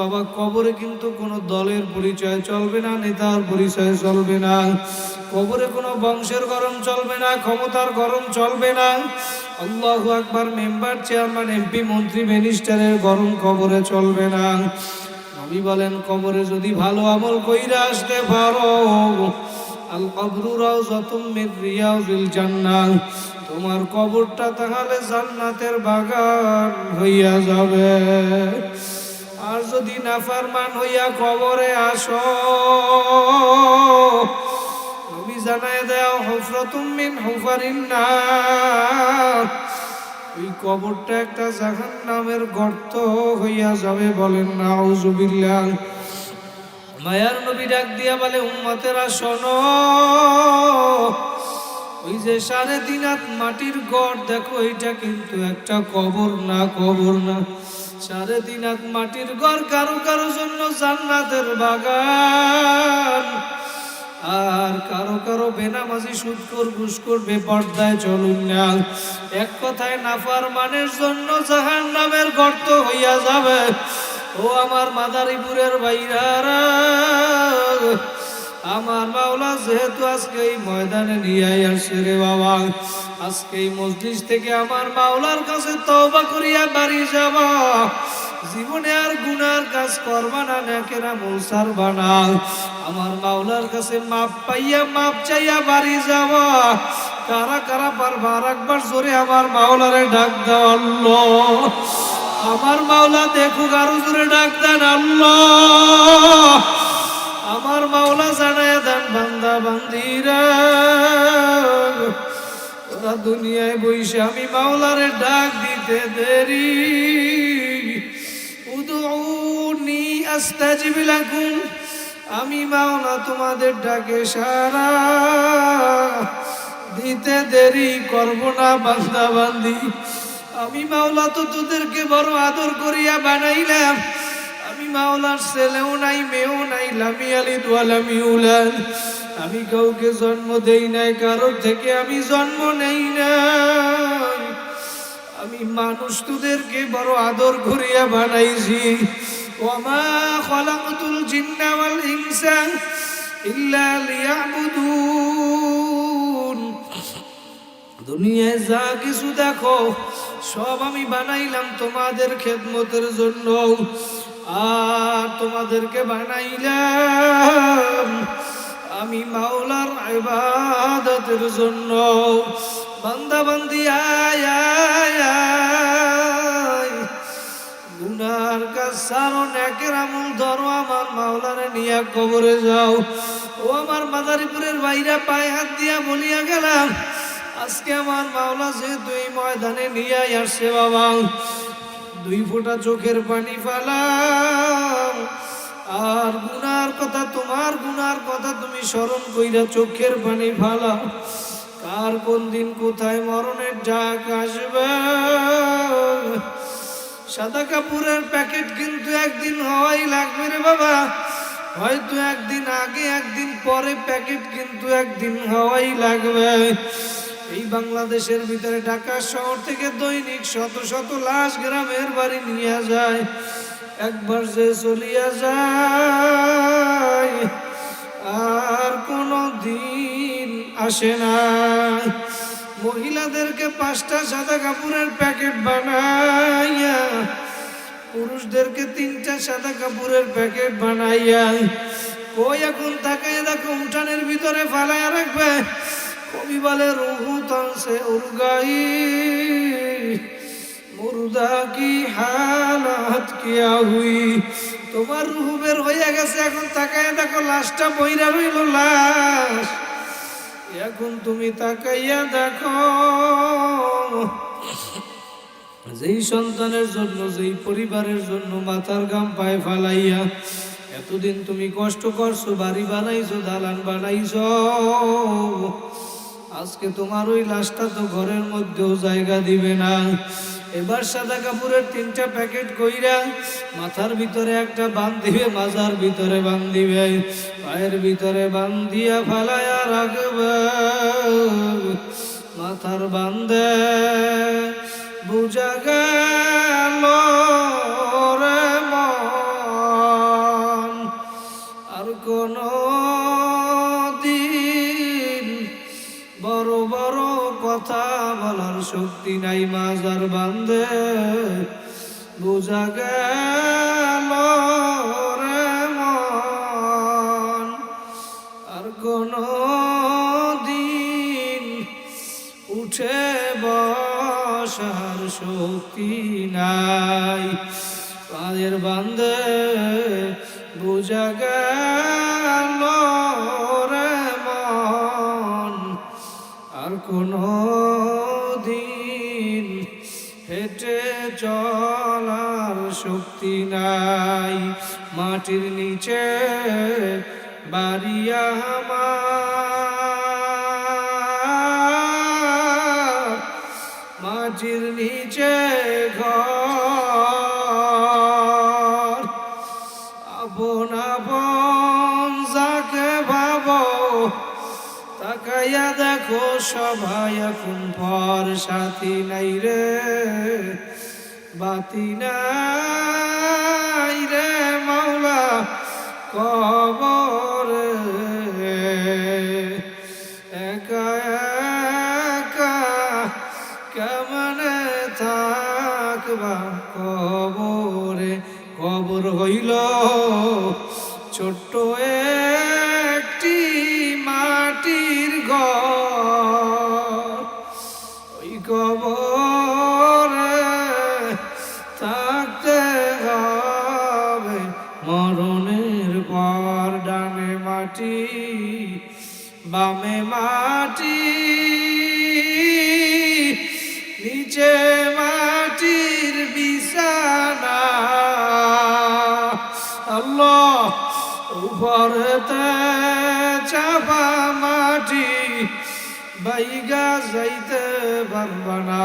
বাবা, কবরে কিন্তু কোনো দলের পরিচয় চলবে না, নেতার পরিচয় চলবে না। কবরে কোনো বংশের গরম চলবে না, ক্ষমতার গরম চলবে না। আল্লাহু আকবার, মেম্বার, চেয়ারম্যান, এমপি, মন্ত্রী মিনিস্টারের গরম কবরে চলবে না। নবী বলেন, কবরে যদি ভালো আমল কইরা আসতে পারো। আল কবরু রাউজাতুম মিন রিয়াজিল জান্নাহ। তোমার কবরটা তাহলে জান্নাতের বাগান হইয়া যাবে। আর যদি নাফারমান হইয়া কবরে আসো, নবী জানায় দেও হুফরাতুম মিন হুফারিন নার। ওই কবরটা একটা জাহান নামের গর্ত হইয়া যাবে বলেন নাউজুবিল্লাহ মায়ার নবী ডাক দিয়া বলে, উম্মতেরা শোনো। যে সাড়ে তিন হাত মাটির গড়, দেখো এটা কিন্তু একটা কবর না কবর না। সাড়ে তিন হাত মাটির গড় কারও কারও জন্য জান্নাতের বাগান। আর কারও কারও বেনামাজি সুদকর ঘুষকর বেপর্দায় চলুন না। এক কথায় নাফার মানের জন্য জাহান নামের গর্ত হইয়া যাবে। ও আমার মাদারীপুরের বাইরারা আমার মাওলা যেহেতু আজকে এই ময়দানে নিয়ে আসছে রে বাবা আজকে এই মসজিদ থেকে আমার মাওলার কাছে তওবা করিয়া বাড়ি যাব। জীবনে আর গুনার কাজ করবা না, নেকেরা মৌসার বানাও আমার মাওলার কাছে মাপ পাইয়া, মাপ চাইয়া বাড়ি যাব। কারা কারা পারবা আর একবার জোরে আমার মাওলারে ডাক দাও আল্লাহ। আমার মাওলা দেখুক আরও জোরে ডাক দেন আল্লাহ। আমার মাওলা জানায় দেন বান্দা বান্দিরা। দুনিয়ায় বইসে আমি মাওলারে ডাক দিতে দেরি। উদুনি আস্তাজিব লাকুম, আমি মাওলা তোমাদের ডাকে সারা। দিতে দেরি করব না বান্দা বান্দি। আমি মাওলা তো তোদেরকে বড় আদর করিয়া বানাইলাম। মাওলার ছেলেও নাই মেয়েও নাই লামি আলি দোয়ালামি উলান আমি কাউকে জন্ম দেই নাই, কারোর থেকে আমি জন্ম নেই না আমি মানুষ তোদেরকে বড় আদর করিয়া বানাইছি। ওমা খলাকতুল জিন্না ওয়াল ইল্লা লিয়াবুদুন। দুনিয়ায় যা কিছু দেখো, সব আমি বানাইলাম তোমাদের খেদমতের জন্য। আর তোমাদেরকে বানাইলাম। আমি মাওলার ইবাদতের জন্য। বান্দা বান্দি আয় গুনার সারো নেকের আমল ধরো, আমার মাওলারে নিয়ে কবরে যাও। ও আমার মাদারীপুরের বাইরে পায়ে হাত দিয়া বলিয়া গেলাম, আজকে আমার মাওলা যেহেতু এই ময়দানে নিয়ে আসছে বাবা। দুই ফোঁটা চোখের পানি ফালাও। আর গুনার কথা, তোমার গুনার কথা তুমি স্মরণ কইরা চোখের পানি ফালাও। কার কোন দিন কোথায় মরণের ডাক আসবে? সাদা কাপড়ের প্যাকেট কিন্তু একদিন হওয়াই লাগবে রে বাবা। হয়তো একদিন আগে, একদিন পরে প্যাকেট কিন্তু একদিন হওয়াই লাগবে। এই বাংলাদেশের ভিতরে ঢাকা শহর থেকে দৈনিক শত শত লাশ গ্রামের বাড়ি নিয়ে যায়। একবার যে চলিয়া যায়, আর কোনো দিন আসে না মহিলাদেরকে পাঁচটা সাদা কাপড়ের প্যাকেট বানাইয়া, পুরুষদেরকে তিনটা সাদা কাপড়ের প্যাকেট বানাইয়া, কই এখন তাকায় দেখো উঠানের ভিতরে ফালাইয়া রাখবে? কবি বলে রুহু তনসে উর্গাই, মুর্দা কি হালাত কিয়া হুই? তোমার রুহু বের হইয়া গেছে, এখন তাকায় দেখো, লাশটা বইরা রইল লাশ। এখন তুমি তাকাইয়া দেখো, যেই সন্তানের জন্য, যেই পরিবারের জন্য মাথার গাম পায়ে ফালাইয়া, এতদিন তুমি কষ্ট করছ, বাড়ি বানাইছো, দালান বানাইছো। আজকে তোমার ওই লাশটা তো ঘরের মধ্যেও জায়গা দিবে না এবার সাদা কাপুরের তিনটা প্যাকেট কইরা মাথার ভিতরে একটা বান্ধিবে মাজার ভিতরে বান্ধিবে পায়ের ভিতরে বান্ধিয়া ফালাইয়া রাখবে। মাথার বান্ধে বুঝা গেল? শক্তি নাই মাজার বান্ধে বোঝা গেল মন, আর কোন দিন উঠে বসার শক্তি নাই। পায়ের বান্ধে বোঝা গেল কোনো দিন হেঁটে চলার শক্তি নাই। মাটির নিচে বাড়িয়া আমার সবাই এখন পর সাথী নাই রে, বাতি নাই রে মাওলা, কবর একা একা কেমনে থাকবা কবরে? কবর হইল ছোট্ট একটি বামে মাটি, নিচে মাটির বিছানা। আল্লাহ, উপরেতে চাপা মাটি, বাইগা যাইতে পারবা না।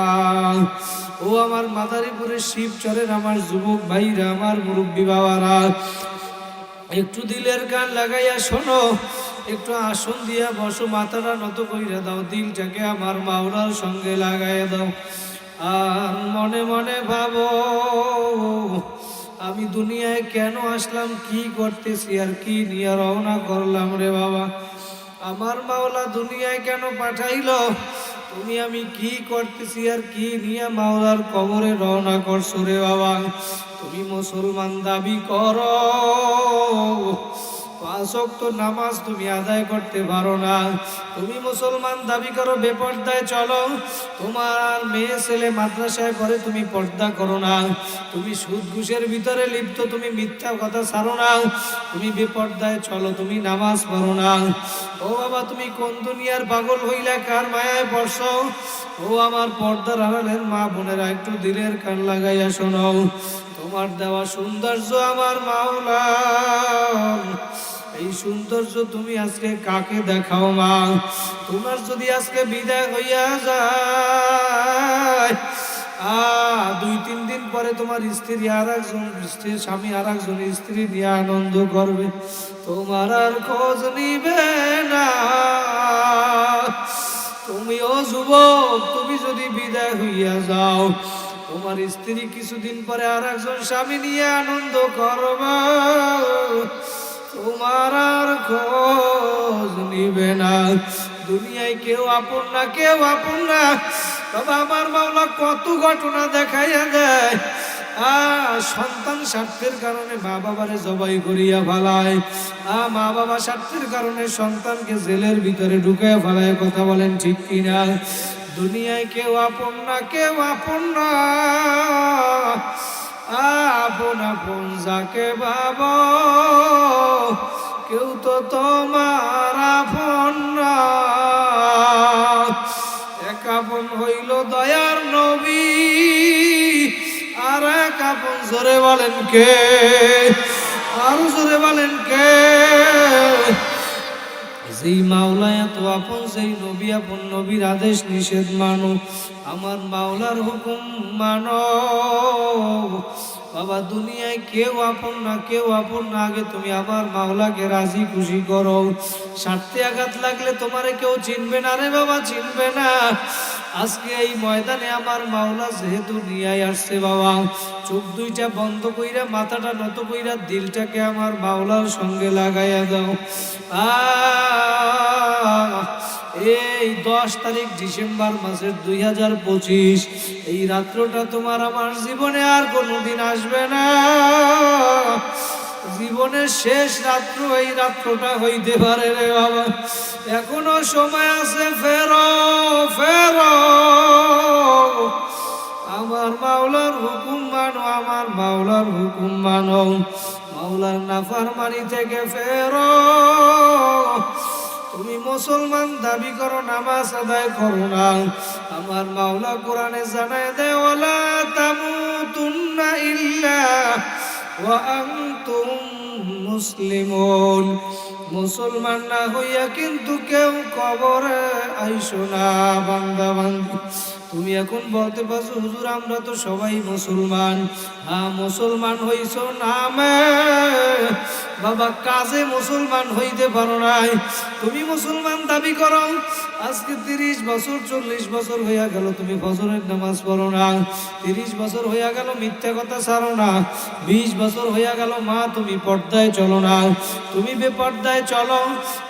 ও আমার মাদারীপুরের শিবচরের আমার যুবক ভাইরা, আমার মুরব্বী বাবারা, একটু দিলের গান লাগাইয়া শোনো। একটু আসন দিয়া বসো, মাথাটা নত কইরা দাও, দিলটাকে আমার মাওলার সঙ্গে লাগাইয়া দাও। আর মনে মনে ভাবো, আমি দুনিয়ায় কেন আসলাম, কি করতেছি আর কি নিয়ে রওনা করলাম রে বাবা? আমার মাওলা দুনিয়ায় কেন পাঠাইলো? তুমি আমি কি করতেছি আর কি নিয়ে মাওলার কবরে রওনা করছ রে বাবা? তুমি মুসলমান দাবি করো পাঁচ ওয়াক্ত নামাজ তুমি আদায় করতে পারো না। তুমি মুসলমান, দাবি করো, বেপর্দায় চলো। তোমার মেয়ে, ছেলে মাদ্রাসায় পড়ে তুমি পর্দা করো না। তুমি সুদ ঘুষের ভিতরে লিপ্ত, তুমি মিথ্যা কথা ছাড়ো না। তুমি বেপর্দায় চলো, তুমি নামাজ পড়ো না। ও বাবা, তুমি কোন দুনিয়ার পাগল হইলা, কার মায়ায় পড়ছো? ও আমার পর্দার আড়ালের মা বোনেরা, একটু দিলের কান লাগাইয়া শোনো। তোমার দেওয়া সৌন্দর্য আমার মাওলা এই সৌন্দর্য তুমি আজকে কাকে দেখাও মা? তোমার যদি আজকে বিদায় হইয়া যায় আ দুই তিন দিন পরে তোমার স্ত্রী আর একজন স্ত্রীর স্বামী আর একজন স্ত্রী নিয়ে আনন্দ করবে। তোমার আর খোঁজ নিবে না। তুমিও যুবক, তুমি যদি বিদায় হইয়া যাও, তোমার স্ত্রী কিছুদিন পরে আর একজন স্বামী নিয়ে আনন্দ করবা। তোমার আর খোঁজ নিবে না। দুনিয়ায় কেউ আপন না, কেউ আপন না। তবে আমার মাওলা কত ঘটনা দেখাইয়া দেয়। সন্তান স্বার্থের কারণে মা বাবারে জবাই করিয়া ফেলায়। আ মা বাবা স্বার্থের কারণে সন্তানকে জেলের ভিতরে ঢুকাইয়া ফেলায়, কথা বলেন ঠিক কিনা? দুনিয়ায় কেউ আপন না, কেউ আপন না। আপন আপন যাকে ভাব, কেউ তো তোমার আপন না। এক আপন হইল দয়ার নবী, আর এক আপন জোরে বলেন কে? আর জোরে বলেন কে? যেই মাওলা এত আপন সেই নবী আপন, নবীর আদেশ নিষেধ মানো। আমার মাওলার হুকুম মানো। বাবা, দুনিয়ায় কেউ আপন না, কেউ আপন না। আগে তুমি আমার মাওলাকে রাজি খুশি করো। স্বার্থে আঘাত লাগলে তোমারে কেউ চিনবে না রে বাবা, চিনবে না। আজকে এই ময়দানে আমার মাওলা যেহেতু নিয়ে আসছে বাবা, চোখ দুইটা বন্ধ কইরা, মাথাটা নত কইরা দিলটাকে আমার মাওলার সঙ্গে লাগাইয়া দাও। ও এই দশ তারিখ ডিসেম্বর মাসের দুই হাজার পঁচিশ, এই রাত্রটা তোমার আমার জীবনে আর কোনোদিন আসবে না। জীবনের শেষ রাত্র এই রাত্রটা হইতে পারে রে বাবা। এখনও সময় আছে, ফেরো ফেরো। আমার মাওলার হুকুম মানো, আমার মাওলার হুকুম মানো। মাওলার নাফারমানি থেকে ফেরো। তুমি মুসলমান, দাবি করো, নামাজ আদায় করো না। আমার মাওলা কোরআনে জানায় দেওয়ালা তামু তুন্না ইল্লা ওয়া আনতুম মুসলিমুন। মুসলমান না হইয়া কিন্তু কেউ কবরে আইসো না, বান্দা বান্দি। তুমি এখন বলতে পারছ, হুজুর, আমরা তো সবাই মুসলমান। হ্যাঁ মুসলমান হইছো নামে বাবা, কাজে মুসলমান হইতে পারো নাই। তুমি মুসলমান দাবি করো আজকে তিরিশ বছর, চল্লিশ বছর হইয়া গেল, তুমি ফজরের নামাজ পড়ো না। তিরিশ বছর হইয়া গেল, মিথ্যা কথা ছাড়ো না। বিশ বছর হইয়া গেল, মা, তুমি পর্দায় চলো না। তুমি বেপর্দায় চলো।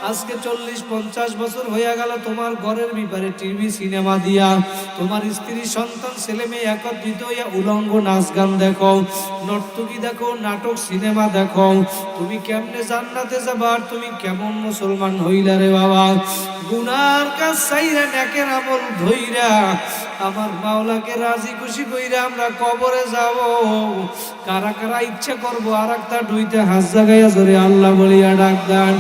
আজকে চল্লিশ, পঞ্চাশ বছর হইয়া গেল, তোমার ঘরের বিপারে টিভি, সিনেমা দিয়া। তোমার স্ত্রী, সন্তান, ছেলে মেয়ে একত্রিত হইয়া উলঙ্গ নাচ গান দেখো। নর্তকী দেখো, নাটক, সিনেমা দেখো। তুমি কেমনে জান্নাতে যাবার তুমি কেমন মুসলমান হইলা রে বাবা? গুনার কাজ চাইরা নেকের আমল ধইরা, আমার মাওলাকে রাজি খুশি কইরা আমরা কবরে যাব। কারা কারা ইচ্ছা করব আর একটা দুইতে হাত জাগাইয়া জোরে আল্লাহ বলিয়া ডাক দেন।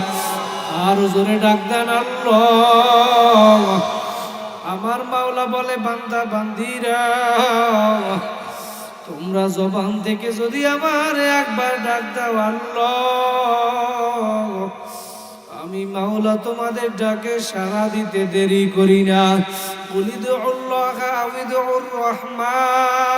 আর জোরে ডাক দেন আল্লাহ। আমার মাওলা বলে, বান্দা বান্দিরা, তোমরা জবান থেকে যদি আমার একবার ডাক দাও আল্লাহ। আমি মাওলা তোমাদের ডাকে সাড়া দিতে দেরি করি না। রহমান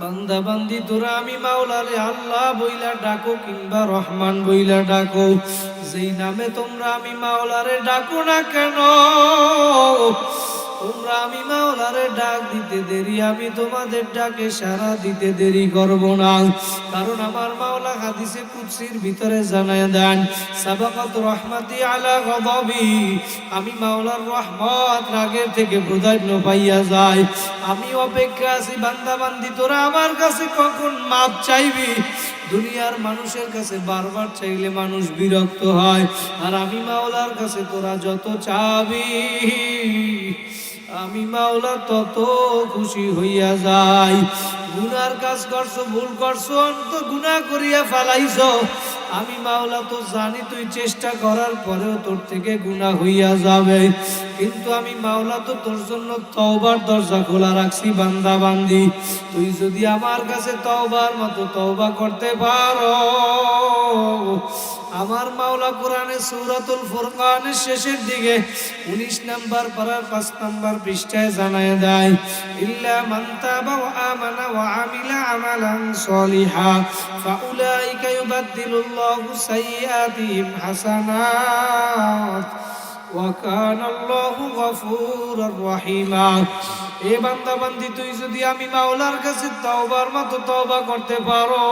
বান্দা, বান্দি, তোরা আমি মাওলারে আল্লাহ বইলা ডাকো কিংবা রহমান বইলা ডাকো। যেই নামে তোমরা আমি মাওলারে ডাকো না কেন? তোমরা আমি মাওলারে ডাক দিতে দেরি, আমি তোমাদের ডাকে সারা দিতে দেরি করব না। কারণ আমার মাওলা হাদিসে কুৎসির ভিতরে জানায় দেন, সাবাকাত রহমাতি আলা গদাবি। আমি মাওলার রহমত রাগের থেকে প্রাধান্য পাইয়া যায় আমি অপেক্ষা আছি বান্দা বান্দি তোরা আমার কাছে কখন মাপ চাইবি? দুনিয়ার মানুষের কাছে বারবার চাইলে মানুষ বিরক্ত হয়, আর আমি মাওলার কাছে তোরা যত চাবি। আমি মাওলা তত খুশি হইয়া যাই। গুনার কাজ করছ, ভুল করছ, অন্ত গুনাহ করিয়া ফালাইছো। আমি মাওলা, তো জানি তুই চেষ্টা করার পরেও তোর থেকে গুনাহ হইয়া যাবে। কিন্তু আমি মাওলা, তো তোর জন্য তওবার দরজা খোলা রাখছি বান্দা বান্দি তুই যদি আমার কাছে তওবার মতো তওবা করতে পারো আমার মাওলা কোরআনে সৌরাতুল ফুরকানের শেষের দিকে 19 নাম্বার পারার পাঁচ নাম্বার পৃষ্ঠায় জানায় দেয়, ইল্লা মান্তা বা আমানা ওয়া আমিলা আমালান সলিহা, ফাউলাইকা ইউবাদদিলুল্লাহু সাইয়্যাতিহিম হাসানাত। ওয়াকান আল্লাহু গফুরুর রহিমা। এ বান্দা বান্দি তুই যদি আমি মাওলার কাছে তওবার মতো তওবা করতে পারো,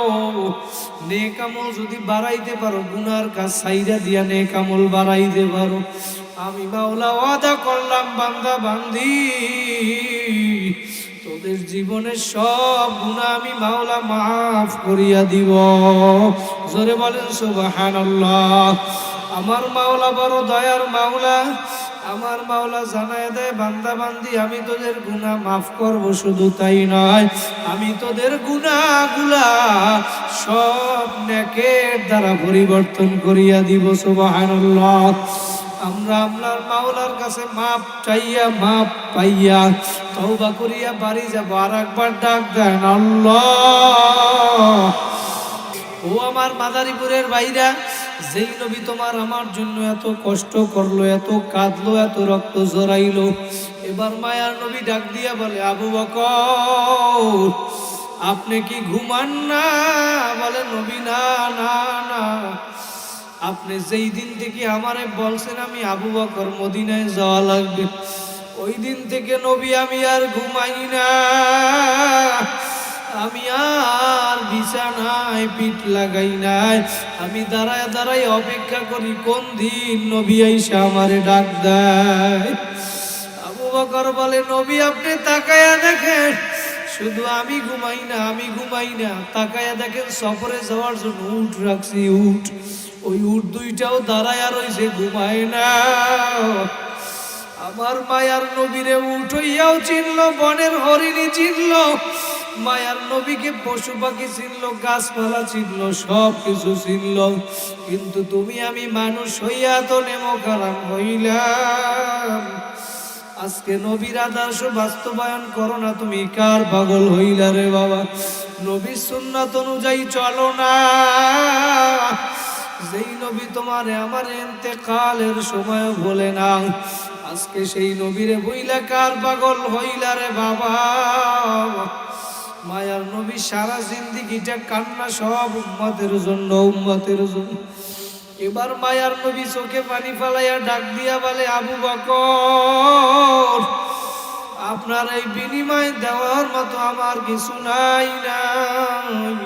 নেক আমল যদি বাড়াইতে পারো, গুনার কাজ সাইরা দিয়া নেক আমল বাড়াইতে পারো। আমি মাওলা ওয়াদা করলাম বান্দা বান্দি তোদের জীবনের সব গুণা আমি মাওলা মাফ করিয়া দিব। জোরে বলেন, সুবহানাল্লাহ। আমার মাওলা বড় দয়ার মাওলা, আমার মাওলা জানায় দেয়, বান্দা বান্দি, আমি তোদের গুনাহ মাফ করব, শুধু তাই নয়, আমি তোদের গুনাহগুলা সব নেকের দ্বারা পরিবর্তন করিয়া দিব, সুবহানাল্লাহ। আমরা আপনার মাওলার কাছে মাপ চাইয়া, মাপ পাইয়া তওবা করিয়া বাড়ি যাব। আর একবার ডাক দেন, আল্লাহ। ও আমার মাদারীপুরের বাইরা যেই নবী তোমার আমার জন্য এত কষ্ট করল, এত কাঁদলো, এত রক্ত জড়াইলো এবার মায়ার নবী ডাক দিয়া বলে, আবু বকর, আপনি কি ঘুমান না? বলে, নবী, না না না। আপনি যেই দিন থেকে আমারে বলছেন আমি আবু বকর, মদিনায় যাওয়া লাগবে, ওই দিন থেকে নবী আমি আর ঘুমাই না। আমি আর বিছানায় পিঠ লাগাই নাই। আমি দাঁড়ায় দাঁড়ায় অপেক্ষা করি, কোন দিন নবী আইসা আমারে ডাক দেয়? আবু বকর বলে, নবী, আপনি তাকায়া দেখেন। শুধু আমি ঘুমাই না, আমি ঘুমাই না। তাকায়া দেখেন, সফরে যাওয়ার জন্য উঠ রাখছি, উঠ। ওই উঠ দুইটাও দাঁড়ায়া রইছে ঘুমায় না। আমার মায়ার নবীরে উঠইয়াও চিনল, বনের হরিণী চিনল। মায়ার নবীকে পশু পাখি চিনল গাছপালা চিনল সব কিছু চিনল কিন্তু তুমি আমি মানুষ হইয়া তো নেমো কারাম হইলাম। আজকে নবীর আদর্শ বাস্তবায়ন করো না তুমি, কার পাগল হইলা রে বাবা? নবীর সুন্নাত অনুযায়ী চলো না। যেই নবী তোমারে আমার এতেকালের সময় বলে না আজকে সেই নবীরে বইলা কার পাগল হইলা রে বাবা? মায়ার নবী সারা জিন্দিগিটা কান্না সব উম্মতের জন্য উম্মতের জন্য। এবার মায়ার নবী চোখে পানি ফালাইয়া ডাক দিয়া বলে, আবু বকর, আপনার এই বিনিময় দেওয়ার মতো আমার কিছু নাই নাই।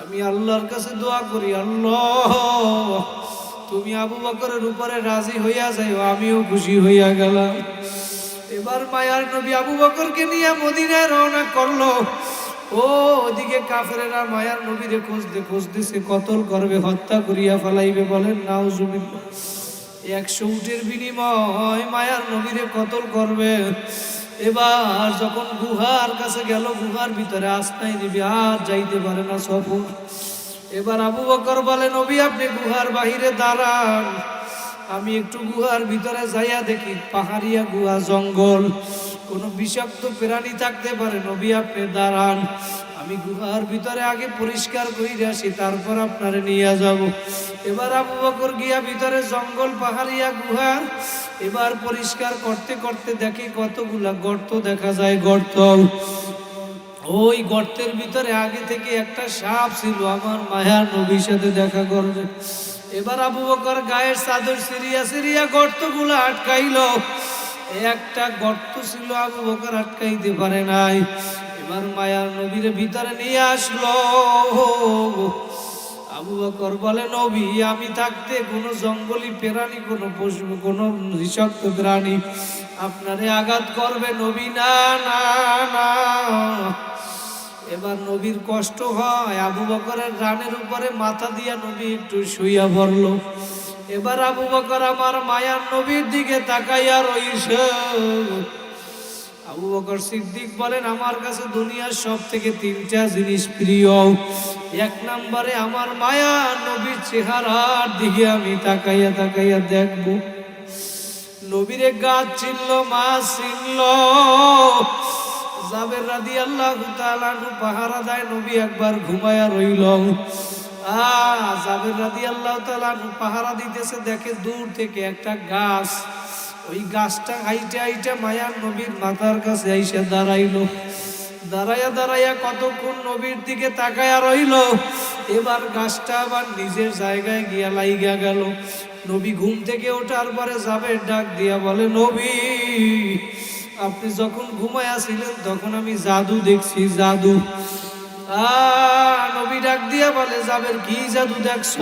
আমি আল্লাহর কাছে দোয়া করি, আল্লাহ, তুমি আবু বকরের উপরে রাজি হইয়া যাইও, আমিও খুশি হইয়া গেলাম। এবার মায়ার নবী আবু বকরকে নিয়ে মদিনায় রওনা করল। ও ওদিকে কাফেরেরা মায়ার নবীরে খুঁজতে খুঁজতেছে কতল করবে, হত্যা করিয়া ফেলাইবে বলেন, নাউজুবিল্লাহ। একশো উটের বিনিময় মায়ার নবীরে কতল করবে। এবার যখন গুহার কাছে গেল, গুহার ভিতরে আস্তাই দিবি আর যাইতে পারে না সফর। এবার আবু বকর বলে, নবী, আপনি গুহার বাহিরে দাঁড়ান। আমি একটু গুহার ভিতরে যাইয়া দেখি পাহাড়িয়া গুহা, জঙ্গল। কোনো বিষাক্ত প্রাণী থাকতে পারে, নবী আপনি দাঁড়ান। আমি গুহার ভিতরে আগে পরিষ্কার করে আসি, তারপর আপনারে নিয়ে যাব। এবার আবু বকর গিয়া ভিতরে জঙ্গল, পাহাড়িয়া গুহা এবার পরিষ্কার করতে করতে দেখি কতগুলা গর্ত দেখা যায় গর্ত। ওই গর্তের ভিতরে আগে থেকে একটা সাপ ছিল, আমার মায়ার নবীর সাথে দেখা করবে এবার আবু বকর গায়ের চাদর সিরিয়া সিরিয়া গর্তগুলো আটকাইলো। একটা গর্ত ছিল, আবু বকর আটকাইতে পারে নাই। এবার মায়ার নবীর ভিতরে নিয়ে আসলো। আবু বকর বলে, নবী, আমি থাকতে কোনো জঙ্গলি প্রাণী, কোনো পশু, কোনো বিষাক্ত প্রাণী আপনারে আঘাত করবে, নবী, না না না। এবার নবীর কষ্ট হয়, আবু বকরের রানের উপরে মাথা দিয়া নবী একটু শুইয়া পড়ল। এবার আবু বকর আমার মায়ার নবীর দিকে তাকাইয়া রইছে। আবু বকর সিদ্দিক বলেন, আমার কাছে দুনিয়ার সব থেকে তিনটা জিনিস প্রিয়। এক নম্বরে আমার মায়া, নবীর চেহারার দিকে আমি তাকাইয়া তাকাইয়া দেখব। নবীরে গাছ চিনল মাছ চিনল জাবের রাদি আল্লাহ পাহারা দেয়, নবী একবার ঘুমায়া রইল। জাবের রাদি আল্লাহ পাহারা দিতেছে, দেখে দূর থেকে একটা গাছ। ওই গাছটা হাইটে হাইটে মায়ার নবীর মাথার কাছে আইসে দাঁড়াইলো। দাঁড়াইয়া দাঁড়াইয়া কতক্ষণ নবীর দিকে তাকায়া রইল। এবার গাছটা আবার নিজের জায়গায় গিয়া লাইগা গেল। নবী ঘুম থেকে ওঠার পরে যাবে ডাক দিয়া বলে, নবী আপনি যখন ঘুমাইয়াছিলেন তখন আমি জাদু দেখছি, জাদু। নবী ডাক দিয়া বলে যাবের কি জাদু দেখছ?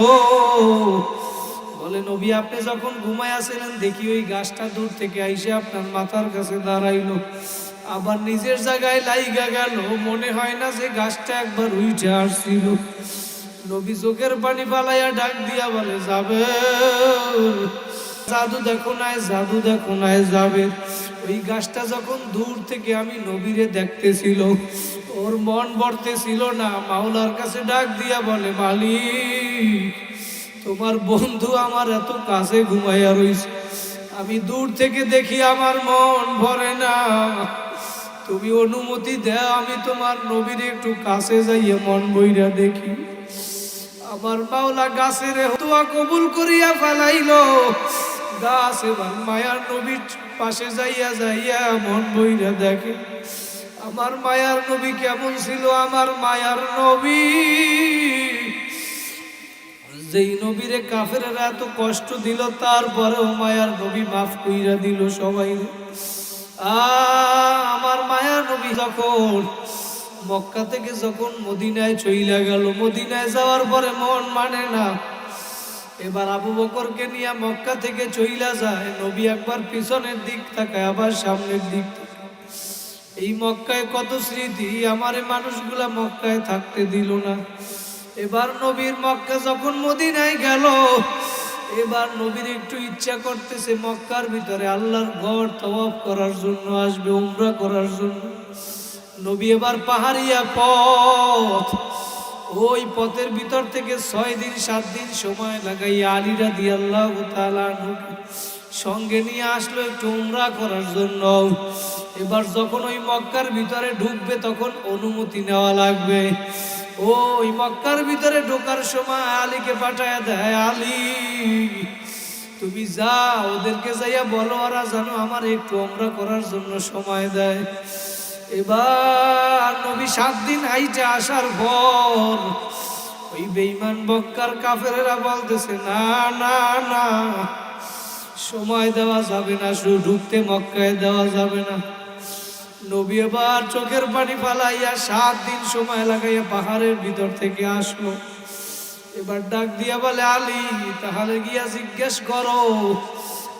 বলে, নবী, আপনি যখন ঘুমাইয়াছিলেন দেখি ওই গাছটা দূর থেকে আইসে আপনার মাথার কাছে দাঁড়াইলো। আবার নিজের জায়গায় লাইগা গেল, মনে হয় না যে গাছটা একবার উইঠে আসছিল। নবী চোখের পানি পালাইয়া ডাক দিয়া বলে যাবে জাদু দেখো নাই, জাদু দেখো নাই যাবে ওই গাছটা যখন দূর থেকে আমি নবীরে দেখতেছিল, ওর মন বর্তেছিল না, মাওলার কাছে ডাক দিয়া বলে, মালিক, তোমার বন্ধু আমার এত কাছে ঘুমাইয়া রইছে। আমি দূর থেকে দেখি আমার মন ভরে না। তুমি অনুমতি দাও, আমি তোমার নবীর একটু কাছে যাইয়া মন বইরা দেখি। আমার মাওলা গাছের দোয়া কবুল করিয়া ফেলাইলো। গাছ এবার মায়ার নবীর পাশে যাইয়া যাইয়া মন বইরা দেখে, আমার মায়ার নবী কেমন ছিল? আমার মায়ার নবী। যেই নবীরে কাফেরেরা এত কষ্ট দিল, তারপরেও মায়ার নবী মাফ কইরা দিল সবাই। আমার মায়ার নবী যখন মক্কা থেকে যখন মদিনায় চইলা গেল, মদিনায় যাওয়ার পরে মন মানে না এবার আবু বকরকে নিয়ে মক্কা থেকে চইলা যায়। নবী একবার পিছনের দিক তাকায়, আবার সামনের দিক। এই মক্কায় কত স্মৃতি? আমার মানুষগুলা মক্কায় থাকতে দিল না। এবার নবীর মক্কা যখন মদিনায় গেল, এবার নবীর একটু ইচ্ছা করতেছে মক্কার ভিতরে আল্লাহর ঘর তওয়াফ করার জন্য, আসবে উমরা করার জন্য। নবী এবার পাহাড়িয়া পথ ওই পথের ভিতর থেকে ছয় দিন, সাত দিন সময় লাগাইয়া আলীরা দিয়ে আল্লাহ সঙ্গে নিয়ে আসলো একটু করার জন্য। এবার যখন ওই মক্কার ভিতরে ঢুকবে, তখন অনুমতি নেওয়া লাগবে। ওই মক্কার ভিতরে ঢোকার সময় আলীকে পাঠায় দেয়, আলী, তুমি যা ওদেরকে যাইয়া বলো, ওরা জানো আমার একটু উমরা করার জন্য সময় দেয়। এবার নবী সাত দিন হাইটে আসার পর ওই বেইমান বক্কার কাফেরেরা বলতেছে, না না না, সময় দেওয়া যাবে না, শুধু ঢুকতে মক্কায় দেওয়া যাবে না। নবী এবার চোখের পানি ফালাইয়া সাত দিন সময় লাগাইয়া পাহাড়ের ভিতর থেকে আসলো। এবার ডাক দিয়া বলে, আলী, তাহলে গিয়া জিজ্ঞেস করো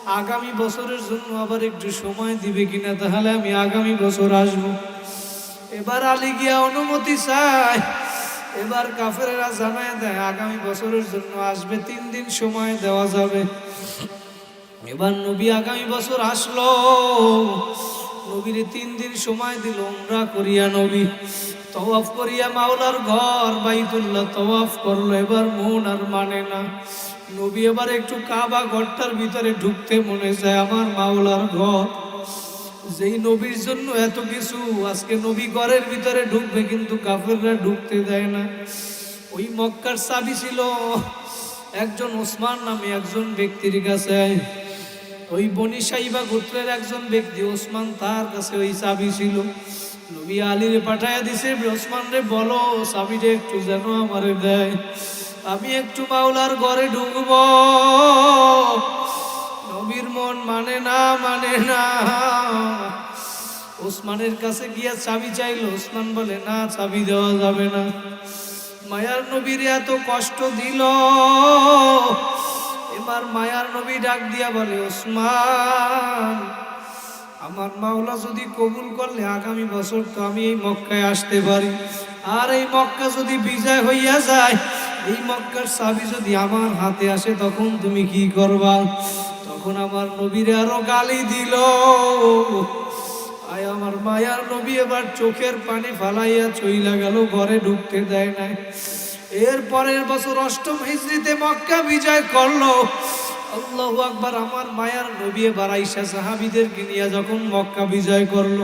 আগামী বছরের জন্য আবার একটু সময় দিবে কিনা, তাহলে আমি আগামী বছর আসব। এবার আলী গিয়া অনুমতি চাই এবার কাফেরা জানায় দেয়, আগামী বছরের জন্য আসবে, তিন দিন সময় দেওয়া যাবে। এবার নবী আগামী বছর আসলো। নবীর তিন দিন সময় দিল, উমরা করিয়া নবী। তওয়াফ করিয়া মাওলার ঘর, বাইতুল্লাহ তওয়াফ করল, এবার মন আর মানে না। নবী এবার একটু কাবা ঘরটার ভিতরে ঢুকতে মনে যায় আমার মাওলার ঘর। যেই নবীর জন্য এত কিছু, আজকে নবী ঘরের ভিতরে ঢুকবে কিন্তু কাফেররা ঢুকতে দেয় না। ওই মক্কার চাবি ছিল একজন ওসমান নামে একজন ব্যক্তির কাছে। ওই বনি সাইবা গোত্রের একজন ব্যক্তি ওসমান তার কাছে ওই চাবি ছিল। নবী আলীরে পাঠাইয়া দিছে, ওসমান রে বলো চাবিটা একটু যেন আমারে দেয়। আমি একটু মাওলার ঘরে ঢুকব। নবীর মন মানে না মানে না। ওসমানের কাছে গিয়া চাবি চাইল, ওসমান বলে, না, চাবি দেওয়া যাবে না। মায়ার নবীর এত কষ্ট দিল। এবার মায়ার নবী ডাক দিয়া বলে, ওসমান, আমার মাওলা যদি কবুল করলে আগামী বছর তো আমি এই মক্কায় আসতে পারি। আর এই মক্কা যদি বিজয় হইয়া যায় এই মক্কার চাবি যদি আমার হাতে আসে, তখন তুমি কি করবা? তখন আমার নবীর আরও গালি দিল। আয় আমার মায়ার নবী, এবার চোখের পানি ফালাইয়া চইলা গেল, ঘরে ঢুকতে দেয় নাই। এর পরের বছর অষ্টম হিজড়িতে মক্কা বিজয় করল। আল্লাহু আকবার, আমার মায়ার নবী এবার আইসা সাহাবিদেরকে নিয়ে যখন মক্কা বিজয় করল।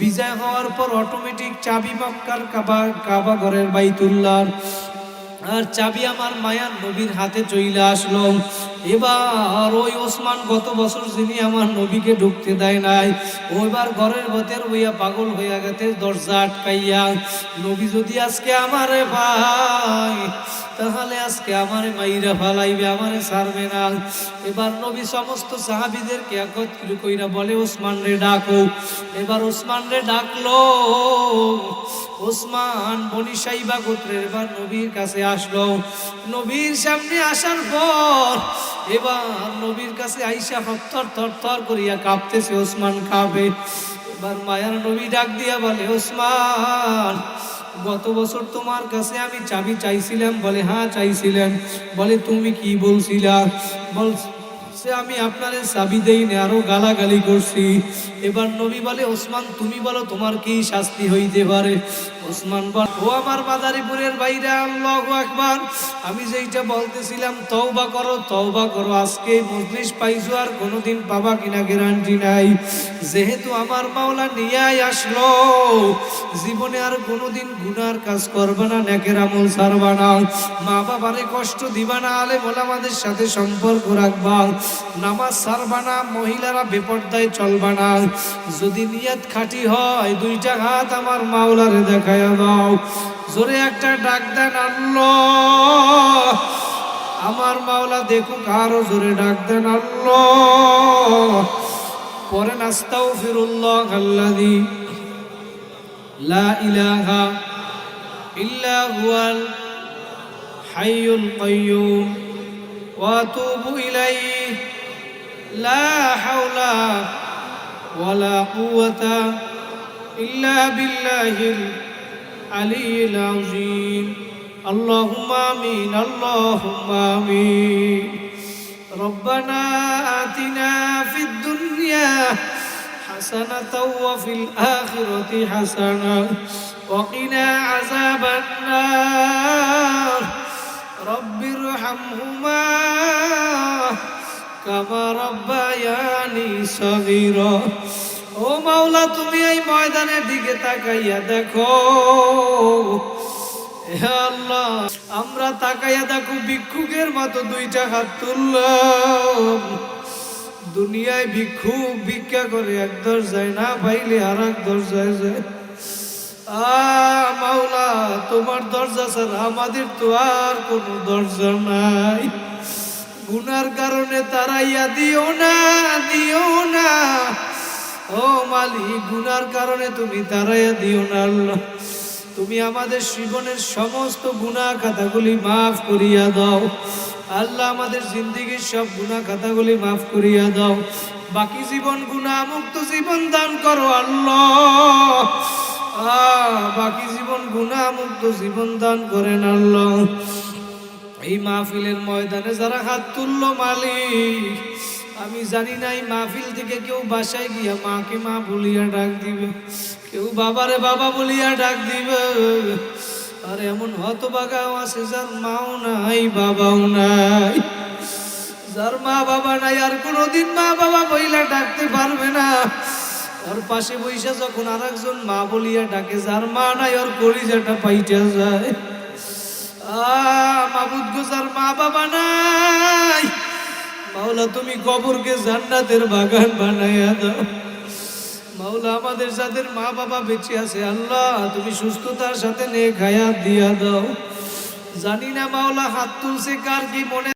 বিজয় হওয়ার পর অটোমেটিক চাবি মক্কার কাবা কাবা ঘরের বাইতুল্লাহ। আর চাবি আমার মায়ার নবীর হাতে চইলে আসলো। এবার ওই ওসমান গত বছর যিনি আমার নবীকে ঢুকতে দেয় নাই ওইবার ঘরের ভেতর হইয়া পাগল হইয়া গেছে, দরজা আটকাইয়া। নবী যদি আজকে আমারে ভাই তাহলে আজকে আমারে মাইরা ফালাইবে, আমারে সারবে না। এবার নবী সমস্ত সাহাবিদেরকে একত্রিত কইরা বলে ওসমান রে ডাকো। এবার ওসমান রে ডাকলো। ওসমান বনি সাইবা গোত্রের এবার নবীর কাছে আসলো। নবীর সামনে আসার পর এবার নবীর কাছে আইসা থর থর থর করিয়া কাঁপতেছে, ওসমান কাঁপে এবার মায়ার নবী ডাক দিয়া বলে, ওসমান গত বছর তোমার কাছে আমি চাবি চাইছিলাম, বলে হ্যাঁ চাইছিলেন বলে, তুমি কি বলছিলা? বল সে আমি আপনার চাবি দেই দেইনি আরও গালাগালি করছি। এবার নবী বলে, ওসমান, তুমি বলো তোমার কি শাস্তি হইতে পারে? ওসমান বল, ও আমার মাদারীপুরের বাইরে আল্লাহ একবার আমি যেইটা বলতেছিলাম, তওবা করো তওবা করো। আজকে মজলিস পাইছো আর কোনোদিন পাবা কিনা গ্যারান্টি নাই। যেহেতু আমার মাওলা নিয়ে আসলো, জীবনে আর কোনোদিন গুনার কাজ করবে না, নেকের আমল ছাড়বা না। মা বাবারে কষ্ট দিবা না আলে বলে আমাদের সাথে সম্পর্ক রাখবা। নামাজ সারবা না, মহিলারা বেপর্দায় চলবা না। যদি নিয়ত খাটি হয়, দুইটা হাত আমার মাওলারে দেখায় দাও। জোরে একটা ডাক দেন আল্লাহ। আমার মাওলা দেখুক আরও জোরে ডাক দেন আল্লাহ। পরে নাস্তাও ফিরুল্লাহ গাল্লাদি লা ইলাহা ইল্লা হুয়াল হাইয়ুল কাইয়ুম। وأتوب إليه. لا حول ولا قوة إلا بالله العلي العظيم. اللهم آمين اللهم آمين. ربنا آتنا في الدنيا حسنة وفي الآخرة حسنة. وقنا عذاب النار. রব্বির হামহুমা কামা রব্বায়ানি সগির। ও মাওলা, তুমি এই ময়দানের দিকে তাকাইয়া দেখো। আল্লাহ, আমরা তাকাইয়া দেখো, ভিক্ষুকের মতো দুইটা হাত তুললাম। দুনিয়ায় ভিক্ষুক ভিক্ষা করে এক দরজায় না পাইলে আর এক দরজায় যায়। মাওলা, তোমার দরজা ছাড়া আমাদের তো আর কোনো দরজা নাই। গুনার কারণে তারাইয়া দিও না দিও না। ও মালিক, গুনার কারণে তুমি তারাইয়া দিও না আল্লাহ। তুমি আমাদের জীবনের সমস্ত গুণা খাতাগুলি মাফ করিয়া দাও। আল্লাহ আমাদের জিন্দিগির সব গুণা খাতাগুলি মাফ করিয়া দাও। বাকি জীবন গুণা মুক্ত জীবন দান করো আল্লাহ। বাকি জীবন গুণা মুক্ত জীবন দান করেন আল্লাহ। এই মাহফিলের ময়দানে যারা হাত তুলল মালিক, আমি জানি না এই মাহফিল থেকে কেউ বাসায় গিয়া মাকে মা বলিয়া ডাক দিবে, কেউ বাবারে বাবা বলিয়া ডাক দিবে। আর এমন হতবাগাও আছে যার মাও নাই, বাবাও নাই। যার মা বাবা নাই, আর কোনোদিন মা বাবা বইলা ডাকতে পারবে না। ওর পাশে বইসা যখন আর একজন মা বলিয়া ডাকে, যার মা নাই, ওর কলিজাটা পাইটা যায়। বাগান বানাইয়া দাও। মাওলা আমাদের মা বাবা বেঁচে আছে, আল্লাহ তুমি সুস্থতার সাথে নে দিয়া দাও। জানি না মাওলা হাত তুলছে কার কি মনে